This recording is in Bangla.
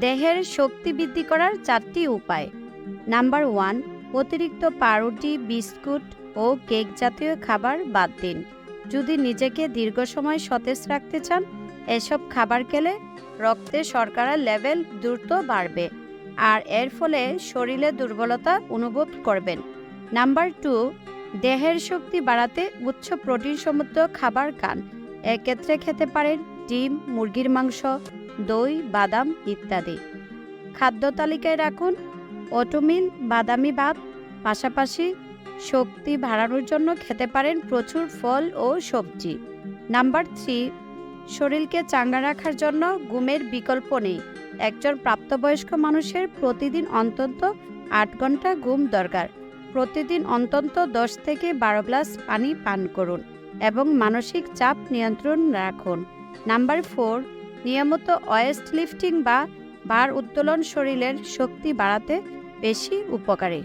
দেহের শক্তি বৃদ্ধি করার চারটি উপায়। নাম্বার ওয়ান, অতিরিক্ত পাউরুটি, বিস্কুট ও কেক জাতীয় খাবার বাদ দিন। যদি নিজেকে দীর্ঘ সময় সতেজ রাখতে চান, এসব খাবার খেলে রক্তে শর্করার লেভেল দ্রুত বাড়বে আর এর ফলে শরীরে দুর্বলতা অনুভব করবেন। নাম্বার টু, দেহের শক্তি বাড়াতে উচ্চ প্রোটিন সমৃদ্ধ খাবার খান। এক্ষেত্রে খেতে পারেন ডিম, মুরগির মাংস দই, বাদাম ইত্যাদি। খাদ্য তালিকায় রাখুন অটোমিল বাদামি ভাত পাশাপাশি শক্তি বাড়ানোর জন্য খেতে পারেন প্রচুর ফল ও সবজি। নাম্বার থ্রি, শরীরকে চাঙ্গা রাখার জন্য ঘুমের বিকল্প নেই। একজন প্রাপ্তবয়স্ক মানুষের প্রতিদিন অন্তত আট ঘণ্টা ঘুম দরকার। প্রতিদিন অন্তত দশ থেকে বারো গ্লাস পানি পান করুন এবং মানসিক চাপ নিয়ন্ত্রণ রাখুন। নাম্বার ফোর নিয়মিত ওয়েস্ট লিফটিং বা বার উত্তোলন শরীরের শক্তি বাড়াতে বেশি উপকারী।